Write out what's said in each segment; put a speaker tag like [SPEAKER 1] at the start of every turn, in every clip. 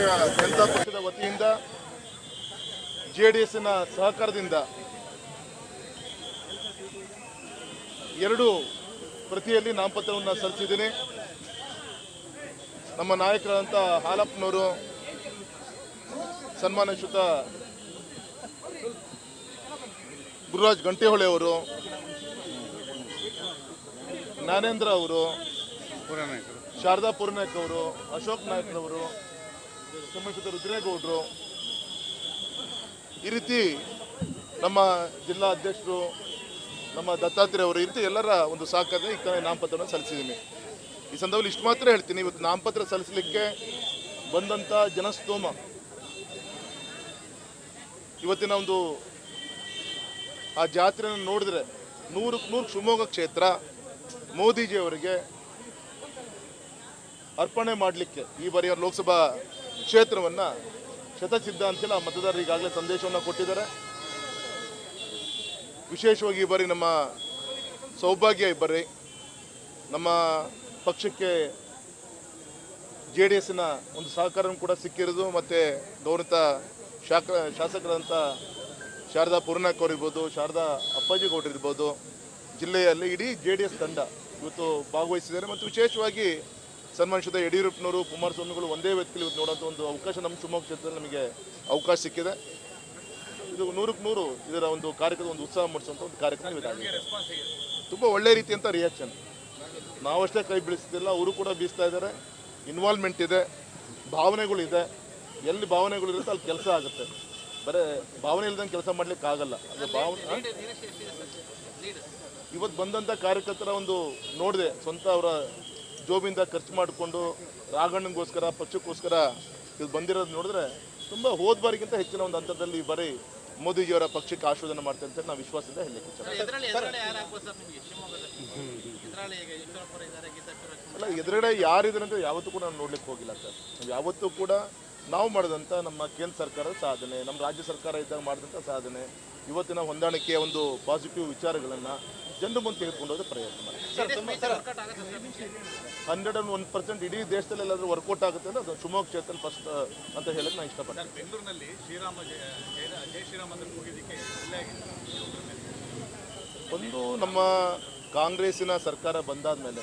[SPEAKER 1] ಜನತಾ ಪಕ್ಷದ ವತಿಯಿಂದ J D ಎಸ್ನ ಸಹಕಾರದಿಂದ ಎರಡು ಪ್ರತಿಯಲ್ಲಿ ನಾಮಪತ್ರವನ್ನು ಸಲ್ಲಿಸಿದ್ದೀನಿ. ನಮ್ಮ ನಾಯಕರಾದಂಥ ಹಾಲಪ್ಪನವರು ಸನ್ಮಾನಶ್ಯುತ ಗುರುರಾಜ್ ಗಂಟೆಹೊಳೆ ಅವರು, ಜ್ಞಾನೇಂದ್ರ ಅವರು, ಶಾರದಾ ಪುರನಾಯಕ್ ಅವರು, ಅಶೋಕ್ ನಾಯ್ಕರವರು ಸಂಬಂಧಿಸಿದ ರುದ್ರೇಗೌಡರು, ಈ ರೀತಿ ನಮ್ಮ ಜಿಲ್ಲಾ ಅಧ್ಯಕ್ಷರು, ನಮ್ಮ ದತ್ತಾತ್ರೇಯ ಅವರು, ಈ ರೀತಿ ಎಲ್ಲರ ಒಂದು ಸಹಕಾರದಿಂದ ಈ ನಾಮಪತ್ರವನ್ನು ಸಲ್ಲಿಸಿದ್ದೀನಿ. ಈ ಸಂದರ್ಭದಲ್ಲಿ ಇಷ್ಟು ಮಾತ್ರ ಹೇಳ್ತೀನಿ. ಇವತ್ತು ನಾಮಪತ್ರ ಸಲ್ಲಿಸಲಿಕ್ಕೆ ಬಂದಂಥ ಜನಸ್ತೋಮ. ಇವತ್ತಿನ ಒಂದು ಆ ಜಾತ್ರೆಯನ್ನು ನೋಡಿದ್ರೆ ನೂರಕ್ಕೆ ನೂರು ಶಿವಮೊಗ್ಗ ಕ್ಷೇತ್ರ ಮೋದಿಜಿಯವರಿಗೆ ಅರ್ಪಣೆ ಮಾಡಲಿಕ್ಕೆ ಈ ಬಾರಿಯ ಲೋಕಸಭಾ ಕ್ಷೇತ್ರವನ್ನು ಶತಸಿದ್ಧ ಅಂತೇಳಿ ಆ ಮತದಾರರು ಈಗಾಗಲೇ ಸಂದೇಶವನ್ನು ಕೊಟ್ಟಿದ್ದಾರೆ. ವಿಶೇಷವಾಗಿ ಈ ಬಾರಿ ನಮ್ಮ ಸೌಭಾಗ್ಯ ಇಬ್ಬರಿ ನಮ್ಮ ಪಕ್ಷಕ್ಕೆ ಜೆ ಡಿ ಎಸ್ನ ಒಂದು ಸಹಕಾರ ಕೂಡ ಸಿಕ್ಕಿರೋದು ಮತ್ತು ಗೌರವಿತ ಶಾಕ ಶಾಸಕರಾದಂಥ ಶಾರದಾ ಪೂರ್ಣಾಕ್ ಅವರಿರ್ಬೋದು, ಶಾರದಾ ಅಪ್ಪಾಜಿ ಗೌಡ್ರು ಇರ್ಬೋದು, ಜಿಲ್ಲೆಯಲ್ಲಿ ಇಡೀ ಜೆ ಡಿ ಎಸ್ ತಂಡ ಇವತ್ತು ಭಾಗವಹಿಸಿದ್ದಾರೆ. ಮತ್ತು ವಿಶೇಷವಾಗಿ ಸನ್ಮಾನಿಸಿದ ಯಡಿಯೂರಪ್ಪನವರು ಕುಮಾರಸ್ವಾಮಿಗಳು ಒಂದೇ ವ್ಯಕ್ತಿಯಲ್ಲಿ ಇವತ್ತು ನೋಡೋಂಥ ಒಂದು ಅವಕಾಶ ನಮ್ಮ ಶಿವಮೊಗ್ಗ ಕ್ಷೇತ್ರದಲ್ಲಿ ನಮಗೆ ಅವಕಾಶ ಸಿಕ್ಕಿದೆ. ಇದು ನೂರಕ್ಕೆ ನೂರು ಇದರ ಒಂದು ಕಾರ್ಯಕ್ರಮ ಒಂದು ಉತ್ಸಾಹ ಮೂಡಿಸುವಂಥ ಒಂದು ಕಾರ್ಯಕ್ರಮ ಇದಾಗಿದೆ. ತುಂಬ ಒಳ್ಳೆ ಅಂತ ರಿಯಾಕ್ಷನ್ ನಾವಷ್ಟೇ ಕೈ ಬೀಳಿಸ್ತಿಲ್ಲ ಅವರು ಕೂಡ ಬೀಸ್ತಾ ಇದ್ದಾರೆ. ಇನ್ವಾಲ್ವ್ಮೆಂಟ್ ಇದೆ ಭಾವನೆಗಳಿದೆ ಎಲ್ಲಿ ಭಾವನೆಗಳಿರುತ್ತೆ ಅಲ್ಲಿ ಕೆಲಸ ಆಗುತ್ತೆ. ಬರೀ ಭಾವನೆ ಇಲ್ಲದಂಗೆ ಕೆಲಸ ಮಾಡ್ಲಿಕ್ಕೆ ಆಗಲ್ಲ. ಅದು ಭಾವನೆ ಇವತ್ತು ಬಂದಂಥ ಕಾರ್ಯಕರ್ತರ ಒಂದು ನೋಡಿದೆ ಸ್ವಂತ ಅವರ ಜೋಬಿಂದ ಖರ್ಚು ಮಾಡಿಕೊಂಡು ರಾಘಣ್ಣನಿಗೋಸ್ಕರ ಪಕ್ಷಕ್ಕೋಸ್ಕರ ಇದು ಬಂದಿರೋದು ನೋಡಿದ್ರೆ ತುಂಬ ಹೋದ ಬಾರಿಗಿಂತ ಹೆಚ್ಚಿನ ಒಂದು ಹಂತದಲ್ಲಿ ಈ ಬಾರಿ ಮೋದಿಜಿಯವರ ಪಕ್ಷಕ್ಕೆ ಆಶೋಧನೆ ಮಾಡ್ತಾರೆ ಅಂತ ನಾವು ವಿಶ್ವಾಸದಿಂದ ಹೇಳಲಿಕ್ಕೆ ಅಲ್ಲ ಎದುರುಗಡೆ ಯಾರಿದ್ದಾರೆ ಅಂತ ಯಾವತ್ತೂ ಕೂಡ ನಾವು ನೋಡ್ಲಿಕ್ಕೆ ಹೋಗಿಲ್ಲ ಸರ್. ನಾವು ಯಾವತ್ತೂ ಕೂಡ ನಾವು ಮಾಡಿದಂಥ ನಮ್ಮ ಕೇಂದ್ರ ಸರ್ಕಾರದ ಸಾಧನೆ ನಮ್ಮ ರಾಜ್ಯ ಸರ್ಕಾರ ಇದ್ದಾಗ ಮಾಡಿದಂಥ ಸಾಧನೆ ಇವತ್ತಿನ ಹೊಂದಾಣಿಕೆಯ ಒಂದು ಪಾಸಿಟಿವ್ ವಿಚಾರಗಳನ್ನು ಜನರ ಮುಂದೆ ತೆಗೆದುಕೊಂಡು ಹೋದ ಪ್ರಯತ್ನ ಮಾಡಿ ಹಂಡ್ರೆಡ್ ಅಂಡ್ ಒನ್ ಪರ್ಸೆಂಟ್ ಇಡೀ ದೇಶದಲ್ಲಿ ಎಲ್ಲಾದರೂ ವರ್ಕೌಟ್ ಆಗುತ್ತೆ ಅಂದ್ರೆ ಅದು ಶಿವಮೊಗ್ಗ ಕ್ಷೇತ್ರದಲ್ಲಿ ಫಸ್ಟ್ ಅಂತ ಹೇಳಕ್ ನಾನು ಇಷ್ಟಪಡ್ತೀನಿ.
[SPEAKER 2] ಬೆಂಗಳೂರಿನಲ್ಲಿ ಶ್ರೀರಾಮ ಜಯ ಶ್ರೀರಾಮ
[SPEAKER 1] ಒಂದು ನಮ್ಮ ಕಾಂಗ್ರೆಸ್ಸಿನ ಸರ್ಕಾರ ಬಂದಾದ್ಮೇಲೆ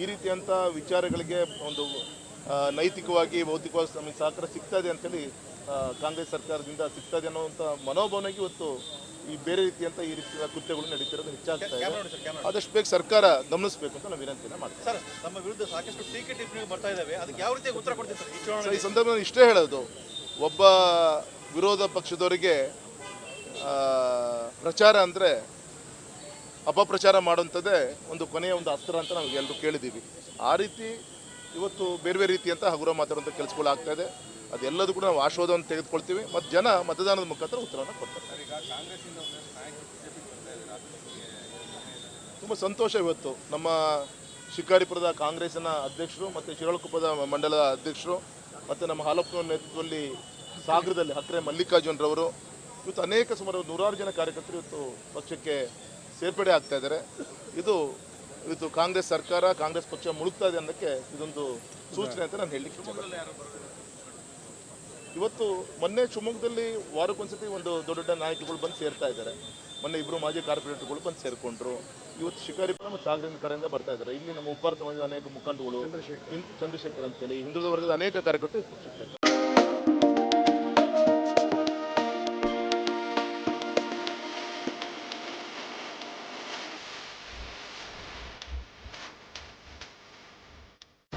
[SPEAKER 1] ಈ ರೀತಿಯಂಥ ವಿಚಾರಗಳಿಗೆ ಒಂದು ನೈತಿಕವಾಗಿ ಭೌತಿಕವಾಗಿ ನಮಗೆ ಸಹಕಾರ ಸಿಗ್ತಾ ಇದೆ ಅಂತೇಳಿ ಕಾಂಗ್ರೆಸ್ ಸರ್ಕಾರದಿಂದ ಸಿಗ್ತಾ ಇದೆ ಅನ್ನೋವಂಥ ಮನೋಭಾವನೆಗೆ ಇವತ್ತು ಈ ಬೇರೆ ರೀತಿಯಂತ ಈ ರೀತಿಯ ಕೃತ್ಯಗಳು ನಡೀತಿರೋದು ಹೆಚ್ಚಾಗ್ತಾ ಇದೆ. ಆದಷ್ಟು ಬೇಗ ಸರ್ಕಾರ ಗಮನಿಸಬೇಕು ಅಂತ ನಾವು ವಿನಂತಿನ ಮಾಡ್ತೀವಿ.
[SPEAKER 3] ಸರ್ ನಮ್ಮ ವಿರುದ್ಧ ಸಾಕಷ್ಟು ಟೀಕೆ ಟಿಪ್ಪಣಿಗಳು ಬರ್ತಾ ಇದಾವೆ. ಅದಕ್ಕೆ ಯಾವ ರೀತಿ ಉತ್ತರ ಕೊಡ್ತೀವಿ ಸರ್ ಈ
[SPEAKER 1] ಸಂದರ್ಭದಲ್ಲಿ ಇಷ್ಟೇ ಹೇಳೋದು. ಒಬ್ಬ ವಿರೋಧ ಪಕ್ಷದವರಿಗೆ ಆ, ಪ್ರಚಾರ ಅಂದರೆ ಅಪಪ್ರಚಾರ ಮಾಡುವಂಥದ್ದೇ ಒಂದು ಕೊನೆಯ ಒಂದು ಅಸ್ತ್ರ ಅಂತ ನಾವು ಎಲ್ಲರೂ ಕೇಳಿದ್ದೀವಿ. ಆ ರೀತಿ ಇವತ್ತು ಬೇರೆ ಬೇರೆ ರೀತಿಯಂತ ಹಗುರ ಮಾತಾಡುವಂಥ ಕೆಲಸಗಳು ಆಗ್ತಾ ಇದೆ. ಅದೆಲ್ಲದೂ ಕೂಡ ನಾವು ಆಶೋಧವನ್ನು ತೆಗೆದುಕೊಳ್ತೀವಿ ಮತ್ತು ಜನ ಮತದಾನದ ಮುಖಾಂತರ ಉತ್ತರವನ್ನು ಕೊಡ್ತಾರೆ. ತುಂಬ ಸಂತೋಷ ಇವತ್ತು. ನಮ್ಮ ಶಿಕಾರಿಪುರದ ಕಾಂಗ್ರೆಸ್ನ ಅಧ್ಯಕ್ಷರು ಮತ್ತು ಶಿರಾಳಕೊಪ್ಪದ ಮಂಡಲದ ಅಧ್ಯಕ್ಷರು ಮತ್ತು ನಮ್ಮ ಹಾಲಪ್ಪನ ನೇತೃತ್ವದಲ್ಲಿ ಸಾಗರದಲ್ಲಿ ಹಕ್ರೆ ಮಲ್ಲಿಕಾರ್ಜುನರವರು ಇವತ್ತು ಅನೇಕ ಸುಮಾರು ನೂರಾರು ಜನ ಕಾರ್ಯಕರ್ತರು ಇವತ್ತು ಪಕ್ಷಕ್ಕೆ ಸೇರ್ಪಡೆ ಆಗ್ತಾ ಇದ್ದಾರೆ. ಇದು ಇವತ್ತು ಕಾಂಗ್ರೆಸ್ ಸರ್ಕಾರ ಕಾಂಗ್ರೆಸ್ ಪಕ್ಷ ಮುಳುಗ್ತಾ ಇದೆ ಅನ್ನೋಕ್ಕೆ ಇದೊಂದು ಸೂಚನೆ ಅಂತ ನಾನು ಹೇಳಲಿಕ್ಕೆ ಇಷ್ಟಪಡ್ತೀನಿ. ಇವತ್ತು ಮೊನ್ನೆ ಶಿವಮೊಗ್ಗದಲ್ಲಿ ವಾರಕ್ಕೊಂದ್ಸತಿ ಒಂದು ದೊಡ್ಡ ದೊಡ್ಡ ನಾಯಕರುಗಳು ಬಂದು ಸೇರ್ತಾ ಇದ್ದಾರೆ. ಮೊನ್ನೆ ಇಬ್ಬರು ಮಾಜಿ ಕಾರ್ಪೊರೇಟರ್ಗಳು ಬಂದು ಸೇರ್ಕೊಂಡ್ರು. ಇವತ್ತು ಶಿಕಾರಿಪುರ ಮತ್ತು ಸಾಗರದ ಕಡೆಯಿಂದ ಬರ್ತಾ ಇದ್ದಾರೆ. ಇಲ್ಲಿ ನಮ್ಮ ಸಮಾಜದ ಅನೇಕ ಮುಖಂಡಗಳು ಚಂದ್ರಶೇಖರ್. ಅಂತೇಳಿ ಹಿಂದುಳಿದ ವರ್ಗದ ಅನೇಕ ಕಾರ್ಯಕರ್ತರು